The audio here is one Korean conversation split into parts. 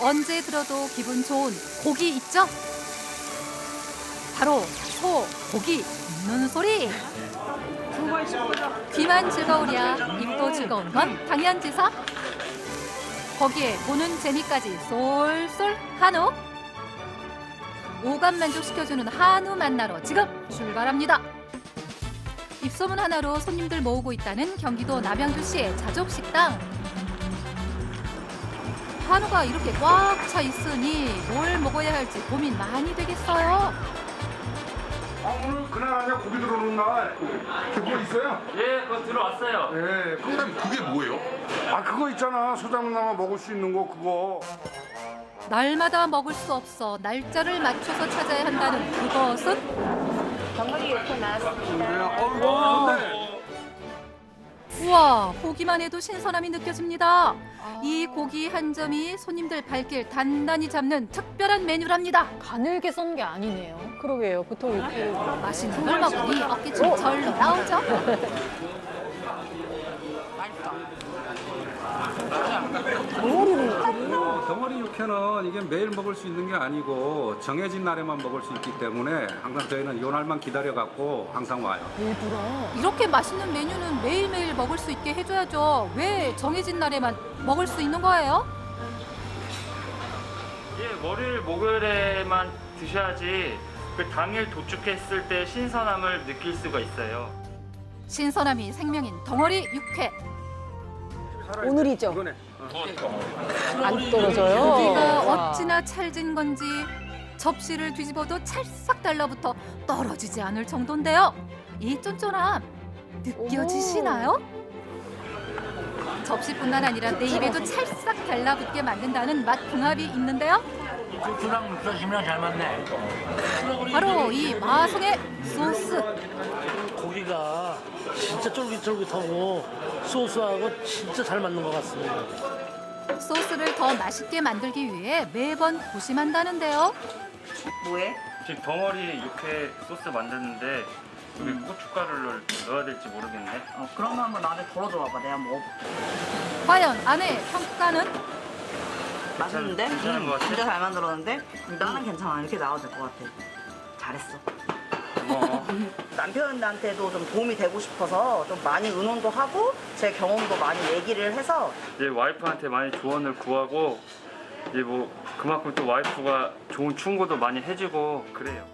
언제 들어도 기분 좋은 고기 있죠? 바로 소 고기 굽는 소리. 귀만 즐거우랴 입도 즐거운 건 당연지사. 거기에 보는 재미까지 쏠쏠 한우. 오감 만족시켜주는 한우 만나러 지금 출발합니다. 입소문 하나로 손님들 모으고 있다는 경기도 남양주시의 자족식당. 한우가 이렇게 꽉 차 있으니 뭘 먹어야 할지 고민 많이 되겠어요. 아, 오늘 그날 아니야 고기 들어오는 날 그거 있어요? 예, 그거 들어왔어요. 예. 선생님 그게 뭐예요? 아 그거 있잖아 소장님 나만 먹을 수 있는 거 그거. 날마다 먹을 수 없어 날짜를 맞춰서 찾아야 한다는 그것은 덩어리 이렇게 나왔습니다. 우 와 보기만 해도 신선함이 느껴집니다. 이 고기 한 점이 손님들 발길 단단히 잡는 특별한 메뉴랍니다. 가늘게 썬 게 아니네요. 그러게요. 보통 이렇게 맛있는 걸 먹으니 어깨춤 절로 나오죠. 덩어리 육회는 이게 매일 먹을 수 있는 게 아니고 정해진 날에만 먹을 수 있기 때문에 항상 저희는 요 날만 기다려 갖고 항상 와요. 일부러 이렇게 맛있는 메뉴는 매일매일 먹을 수 있게 해줘야죠. 왜 정해진 날에만 먹을 수 있는 거예요? 예, 월요일, 목요일에만 드셔야지 그 당일 도축했을 때 신선함을 느낄 수가 있어요. 신선함이 생명인 덩어리 육회. 오늘이죠. 이거네. 안 떨어져요. 고기가 와. 어찌나 찰진 건지 접시를 뒤집어도 찰싹 달라붙어 떨어지지 않을 정도인데요. 이 쫀쫀함 느껴지시나요? 접시뿐만 아니라 내 입에도 찰싹 달라붙게 만든다는 맛 궁합이 있는데요. 고추랑 묻혀지면 잘 맞네. 바로 이 마송의 소스. 고기가 진짜 쫄깃쫄깃하고 소스하고 진짜 잘 맞는 것 같습니다. 소스를 더 맛있게 만들기 위해 매번 고심한다는데요. 뭐해? 지금 덩어리 육회 소스 만드는데 여기 음. 고춧가루를 넣어야 될지 모르겠네. 어, 그러면 한번 나한테 덜어줘 봐봐. 내가 뭐 과연 아내의 평가는? 맛있는데? 괜찮은 것 같아? 진짜 잘 만들었는데? 나는 괜찮아. 이렇게 나와도 될 것 같아. 잘했어. 고마워. 남편한테도 좀 도움이 되고 싶어서 좀 많이 의논도 하고 제 경험도 많이 얘기를 해서 이제 와이프한테 많이 조언을 구하고 이제 뭐 그만큼 또 와이프가 좋은 충고도 많이 해주고 그래요.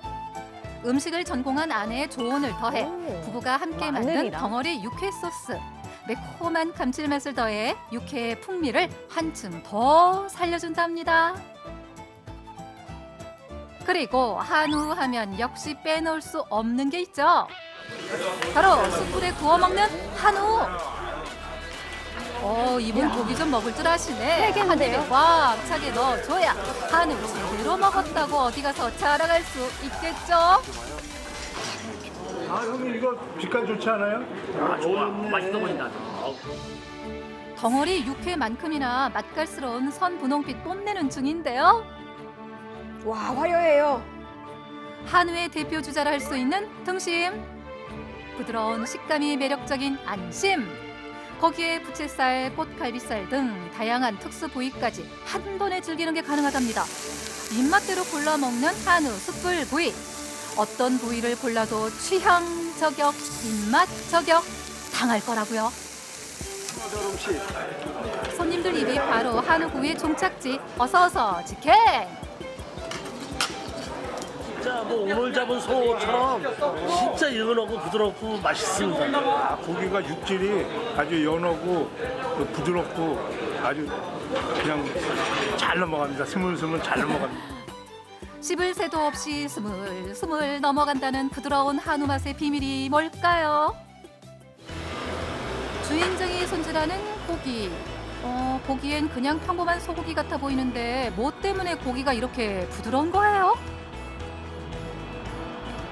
음식을 전공한 아내의 조언을 더해 오. 부부가 함께 만든 마늘이랑. 덩어리 육회 소스. 매콤한 감칠맛을 더해 육회의 풍미를 한층 더 살려준답니다. 그리고 한우 하면 역시 빼놓을 수 없는 게 있죠. 바로 숯불에 구워 먹는 한우. 어, 이분 고기 좀 먹을 줄 아시네. 한 입에 꽉 차게 넣어줘야 한우 제대로 먹었다고 어디 가서 자랑할 수 있겠죠. 아 형님 이거 빛깔 좋지 않아요? 아, 좋아. 맛있어 보인다. 덩어리 육회만큼이나 맛깔스러운 선 분홍빛 뽐내는 중인데요. 와 화려해요. 한우의 대표 주자라 할 수 있는 등심. 부드러운 식감이 매력적인 안심. 거기에 부채살, 꽃갈비살 등 다양한 특수 부위까지 한 번에 즐기는 게 가능하답니다. 입맛대로 골라 먹는 한우 숯불 구이. 어떤 부위를 골라도 취향 저격, 입맛 저격 당할 거라고요. 손님들 입이 바로 한우 구이의 종착지. 어서 어서 직행. 진짜 뭐 오늘 잡은 소처럼 진짜 연하고 부드럽고 맛있습니다. 아, 고기가 육질이 아주 연하고 그 부드럽고 아주 그냥 잘 넘어갑니다. 스물스물 잘 넘어갑니다. 씹을 새도 없이 스물 스물 넘어간다는 부드러운 한우 맛의 비밀이 뭘까요? 주인장이 손질하는 고기. 어, 보기엔 그냥 평범한 소고기 같아 보이는데 뭐 때문에 고기가 이렇게 부드러운 거예요?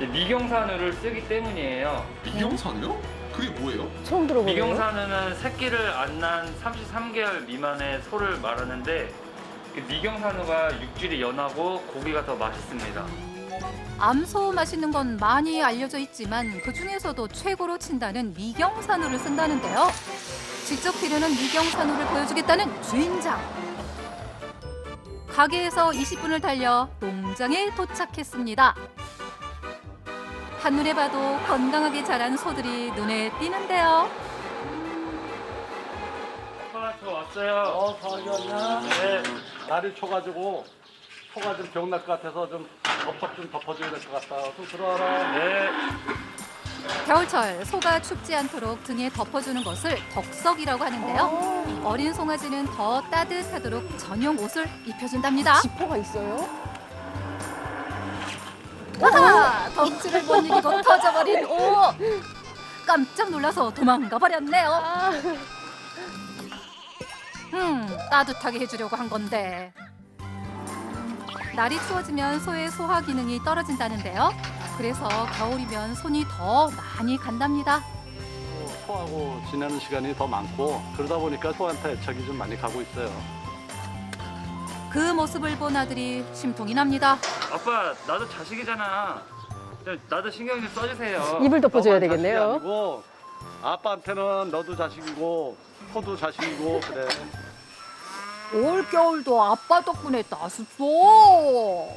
미경산우를 쓰기 때문이에요. 미경산이요? 그게 뭐예요? 처음 들어보네요. 미경산우는 새끼를 안 난 33개월 미만의 소를 말하는데 그 미경산우가 육질이 연하고 고기가 더 맛있습니다. 암소 맛있는 건 많이 알려져 있지만 그 중에서도 최고로 친다는 미경산우를 쓴다는데요. 직접 기르는 미경산호를 보여주겠다는 주인장. 가게에서 20분을 달려 농장에 도착했습니다. 한눈에 봐도 건강하게 자란 소들이 눈에 띄는데요. 아빠 저 왔어요. 어, 저기 왔냐? 네. 날이 초가지고 소가 좀 병날 것 같아서 좀 덮밥 좀 덮어줘야 될 것 같다. 좀 들어와라. 네. 겨울철 소가 춥지 않도록 등에 덮어주는 것을 덕석이라고 하는데요. 어린 송아지는 더 따뜻하도록 전용 옷을 입혀준답니다. 지퍼가 있어요? 아하! 덩치를 못 이기고 터져버린 옷! 깜짝 놀라서 도망가 버렸네요. 아, 음, 따뜻하게 해주려고 한 건데. 날이 추워지면 소의 소화 기능이 떨어진다는데요. 그래서 겨울이면 손이 더 많이 간답니다. 소하고 지내는 시간이 더 많고 그러다 보니까 소한테 애착이 좀 많이 가고 있어요. 그 모습을 본 아들이 심통이 납니다. 아빠 나도 자식이잖아. 나도 신경 좀 써주세요. 입을 덮어줘야 너만 되겠네요. 자식이 아니고 아빠한테는 너도 자식이고 소도 자식이고 그래. 올 겨울도 아빠 덕분에 따숩소.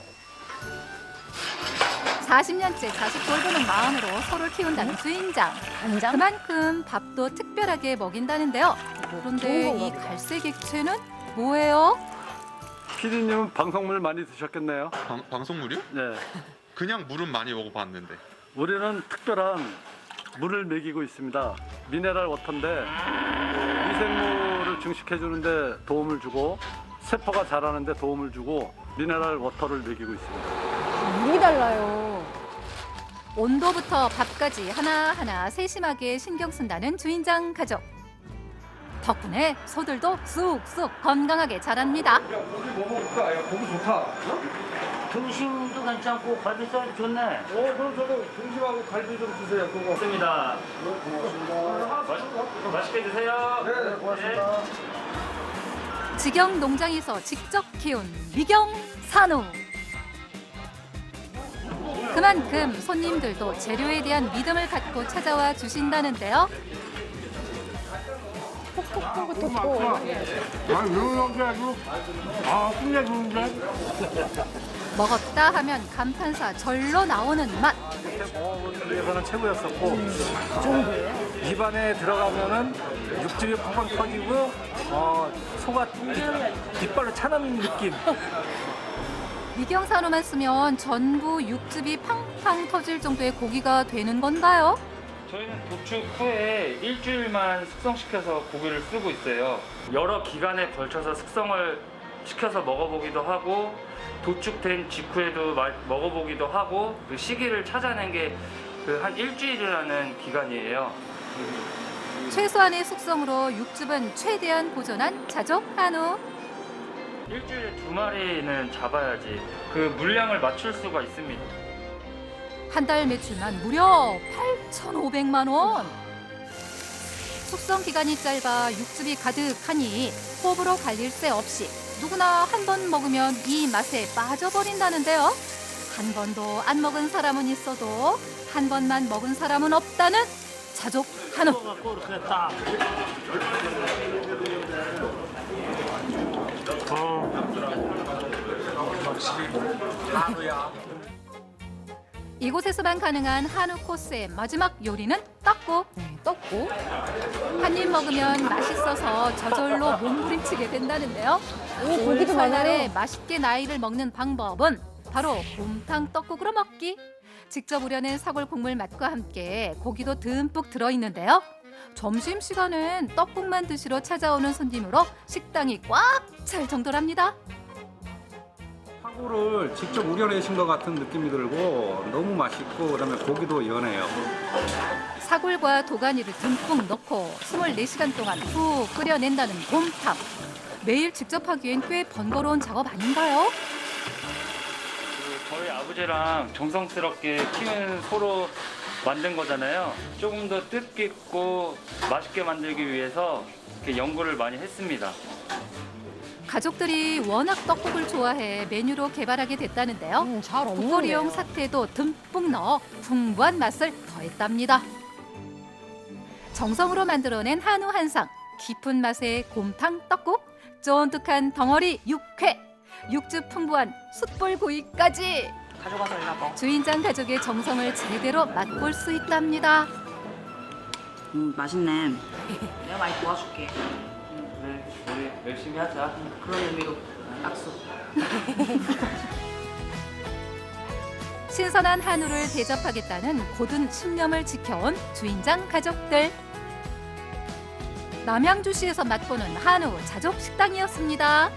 40년째 자식 돌보는 마음으로 소를 키운다는 주인장. 간장? 그만큼 밥도 특별하게 먹인다는데요. 그런데 이. 갈색 액체는 뭐예요? 피디님은 방송물 많이 드셨겠네요. 방, 방송물이요? 네. 그냥 물은 많이 먹어봤는데. 우리는 특별한 물을 먹이고 있습니다. 미네랄 워터인데 그 미생물을 증식해 주는데 도움을 주고 세포가 자라는데 도움을 주고 미네랄 워터를 먹이고 있습니다. 물이 달라요. 온도부터 밥까지 하나하나 세심하게 신경 쓴다는 주인장 가족. 덕분에 소들도 쑥쑥 건강하게 자랍니다. 고기 뭐 먹을까? 야, 고기 좋다. 등심도 괜찮고 갈비살도 좋네. 어, 그럼 저도 등심하고 갈비 좀 주세요. 그거. 좋습니다. 맛, 맛있게 드세요. 네, 고맙습니다. 직영 농장에서 직접 키운 미경 산후. 그만큼 손님들도 재료에 대한 믿음을 갖고 찾아와 주신다는데요. 톡톡톡톡톡. 아, 이런 게 아주, 아, 끝내주는데? 먹었다 하면 감탄사 절로 나오는 맛. 먹어보기 위해서는 최고였었고 그 정도예요? 입안에 들어가면은 육즙이 펑펑 터지고 어, 소가 뒷- 뒷발로 차는 느낌. 미경 산후만 쓰면 전부 육즙이 팡팡 터질 정도의 고기가 되는 건가요? 저희는 도축 후에 일주일만 숙성시켜서 고기를 쓰고 있어요. 여러 기간에 걸쳐서 숙성을 시켜서 먹어보기도 하고 도축된 직후에도 마- 먹어보기도 하고 그 시기를 찾아낸 게 그 한 일주일이라는 기간이에요. 최소한의 숙성으로 육즙은 최대한 보존한 자족 한우. 일주일에 두 마리는 잡아야지 그 물량을 맞출 수가 있습니다. 한 달 매출만 무려 8,500만 원. 숙성 기간이 짧아 육즙이 가득하니 호불호 갈릴 새 없이 누구나 한 번 먹으면 이 맛에 빠져버린다는데요. 한 번도 안 먹은 사람은 있어도 한 번만 먹은 사람은 없다는 자족 한우. 갖고 이렇게 딱. 이곳에서만 가능한 한우 코스의 마지막 요리는 떡국. 네, 떡국. 한 입 먹으면 맛있어서 저절로 몸부림치게 된다는데요. 오, 고기도 가을에 많아요. 맛있게 나이를 먹는 방법은 바로 곰탕 떡국으로 먹기. 직접 우려낸 사골 국물 맛과 함께 고기도 듬뿍 들어있는데요. 점심 시간엔 떡국만 드시러 찾아오는 손님으로 식당이 꽉 찰 정도랍니다. 사고를 직접 우려내신 것 같은 느낌이 들고 너무 맛있고 그다음에 고기도 연해요. 사골과 도가니를 듬뿍 넣고 24시간 동안 푹 끓여낸다는 곰탕. 매일 직접 하기엔 꽤 번거로운 작업 아닌가요? 그 저희 아버지랑 정성스럽게 키운 소로 만든 거잖아요. 조금 더 뜻깊고 맛있게 만들기 위해서 이렇게 연구를 많이 했습니다. 가족들이 워낙 떡국을 좋아해 메뉴로 개발하게 됐다는데요. 음, 잘 국거리용. 사태도 듬뿍 넣어 풍부한 맛을 더했답니다. 정성으로 만들어낸 한우 한상. 깊은 맛의 곰탕 떡국, 쫀득한 덩어리 육회, 육즙 풍부한 숯불구이까지 가져가서 일하고. 주인장 가족의 정성을 제대로 맛볼 수 있답니다. 음, 맛있네. 내가 많이 도와줄게. 네, 우리 열심히 하자. 그런 의미로 약속. 신선한 한우를 대접하겠다는 고든 신념을 지켜온 주인장 가족들. 남양주시에서 맛보는 한우 자족 식당이었습니다.